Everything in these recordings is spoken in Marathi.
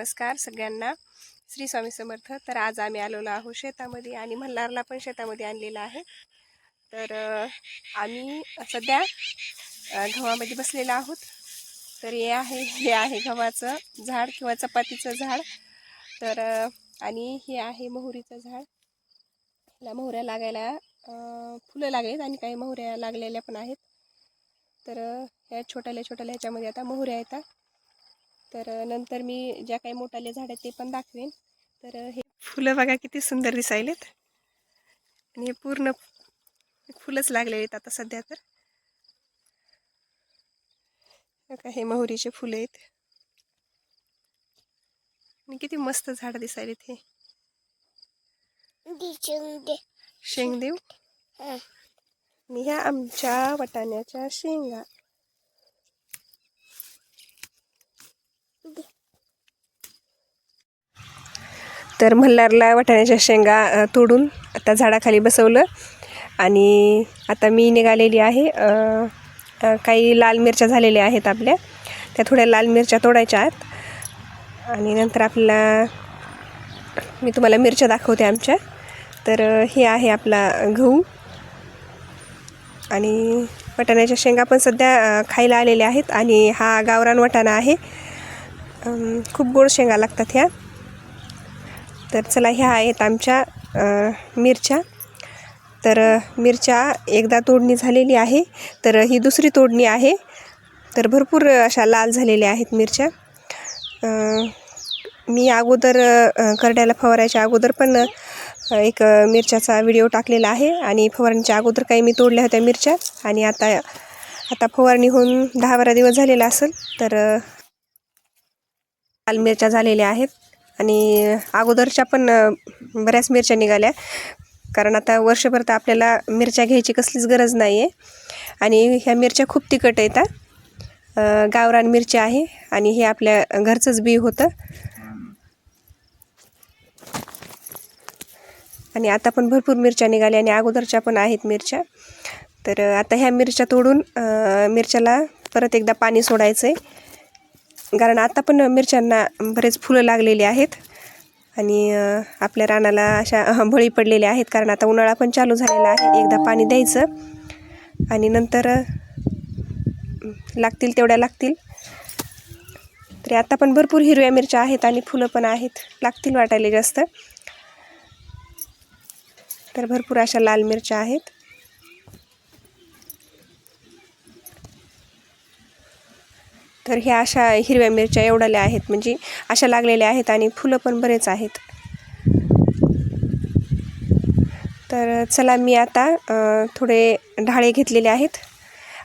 नमस्कार सगळ्यांना. श्री स्वामी समर्थ. तर आज आम्ही आलेलो आहोत शेतामध्ये आणि मल्हारला पण शेतामध्ये आणलेलं आहे. तर आम्ही सध्या गव्हामध्ये बसलेलो आहोत. तर हे आहे हे आहे गव्हाचं झाड किंवा चपातीचं झाड. तर आणि हे आहे मोहरीचं झाड. ह्याला मोहऱ्या लागायला फुलं लागलेत आणि काही मोहऱ्या लागलेल्या पण आहेत. तर ह्या छोट्याल्या छोट्याल्या ह्याच्यामध्ये आता मोहऱ्या येतात. तर नंतर मी ज्या काही मोठाले झाड आहेत ते पण दाखवेन. तर हे फुलं बघा किती सुंदर दिसायलेत. आणि हे पूर्ण फुलंच लागलेले आहेत आता सध्या तर. बघा हे मोहरीचे फुलं आहेत. आणि किती मस्त झाड दिसायलेत हे. शेंगदेव. आणि ह्या आमच्या वटाण्याच्या शेंगा. तर मल्हारला वाटाण्याच्या शेंगा तोडून आता झाडाखाली बसवलं. आणि आता मी निघालेली आहे काही लाल मिरच्या झालेल्या आहेत आपल्या. त्या थोड्या लाल मिरच्या तोडायच्या आहेत. आणि नंतर आपल्याला मी तुम्हाला मिरच्या दाखवते आमच्या. तर हे आहे आपला गहू. आणि वाटाण्याच्या शेंगा पण सध्या खायला आलेल्या आहेत. आणि हा गावरान वाटाणा आहे. खूप गोड शेंगा लागतात ह्या. तर चला ह्या आहेत आमच्या मिरच्या. तर मिरच्या एकदा तोडणी झालेली आहे. तर ही दुसरी तोडणी आहे. तर भरपूर अशा लाल झालेल्या आहेत मिरच्या. मी अगोदर करड्याला फवारायच्या अगोदर पण एक मिरच्याचा व्हिडिओ टाकलेला आहे. आणि फवारणीच्या अगोदर काही मी तोडल्या होत्या मिरच्या. आणि आता आता फवारणी होऊन दहा बारा दिवस झालेला असेल. तर लाल मिरच्या झालेल्या आहेत. आणि अगोदरच्या पण बऱ्याच मिरच्या निघाल्या. कारण आता वर्षभर तर आपल्याला मिरच्या घ्यायची कसलीच गरज नाही आहे आणि ह्या मिरच्या खूप तिखट येतात. गावरान मिरच्या आहे आणि हे आपल्या घरचंच बी होतं. आणि आता पण भरपूर मिरच्या निघाल्या आणि अगोदरच्या पण आहेत मिरच्या. तर आता ह्या मिरच्या तोडून मिरच्याला परत एकदा पाणी सोडायचं आहे कारण आता पण मिरच्यांना बरेच फुलं लागलेली आहेत. आणि आपल्या रानाला अशा बळी पडलेल्या आहेत कारण आता उन्हाळा पण चालू झालेला आहे. एकदा पाणी द्यायचं आणि नंतर लागतील तेवढ्या लागतील. तरी आता पण भरपूर हिरव्या मिरच्या आहेत आणि फुलं पण आहेत. लागतील वाटायला जास्त. तर भरपूर अशा लाल मिरच्या आहेत. तर ह्या अशा हिरव्या मिरच्या एवढ्याल्या आहेत म्हणजे अशा लागलेल्या आहेत आणि फुलं पण बरेच आहेत. तर चला मी आता थोडे ढाळे घेतलेले आहेत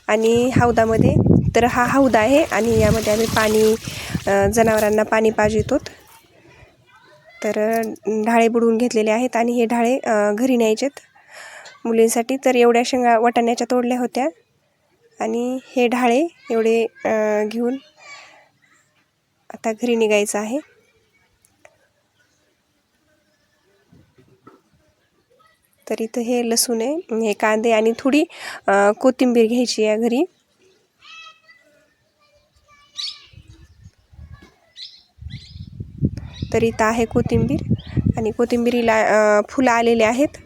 आणि हौदामध्ये तर हा हौदा आहे आणि यामध्ये आम्ही पाणी जनावरांना पाणी पाजवतो तर ढाळे बुडवून घेतलेले आहेत आणि हे ढाळे घरी न्यायचेत मुलींसाठी. तर एवढ्या शेंगा वाटाण्याच्या तोडल्या होत्या. आणि हे ढाळे एवढे घेऊन आता घरी निघायचं आहे. तर इथं हे लसूण आहे हे कांदे आणि थोडी कोथिंबीर घ्यायची या घरी. तर इथं आहे कोथिंबीर आणि कोथिंबीरीला फुलं आलेले आहेत.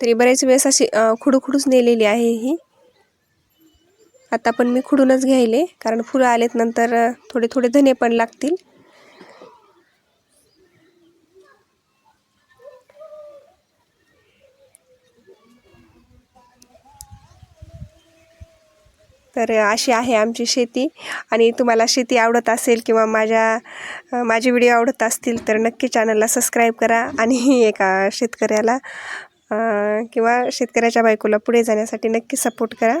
तरी बरेच वेळेस अशी खुडूखुडूच नेलेली आहे ही. आता पण मी खुडूनच घ्यायले कारण फुलं आलेत नंतर थोडे थोडे धने पण लागतील. तर अशी आहे आमची शेती. आणि तुम्हाला शेती आवडत असेल किंवा माझ्या माझे व्हिडिओ आवडत असतील तर नक्की चॅनलला सबस्क्राईब करा आणि एका शेतकऱ्याला किंवा शेतकऱ्याच्या बायकोला पुढे जाण्यासाठी नक्की सपोर्ट करा.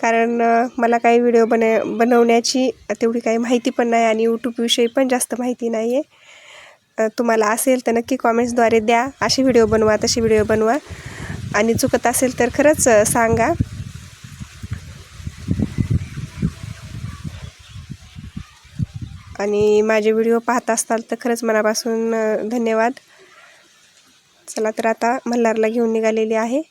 कारण मला काही व्हिडिओ बन बनवण्याची तेवढी काही माहिती पण नाही आणि यूट्यूबविषयी पण जास्त माहिती नाही आहे तुम्हाला असेल तर नक्की कॉमेंट्सद्वारे द्या. असे व्हिडिओ बनवा तसे व्हिडिओ बनवा. आणि चुकत असेल तर खरंच सांगा. आणि माझे व्हिडिओ पाहत असताल तर खरंच मनापासून धन्यवाद. चला तर आता मल्हारला घेऊन निघालेली आहे.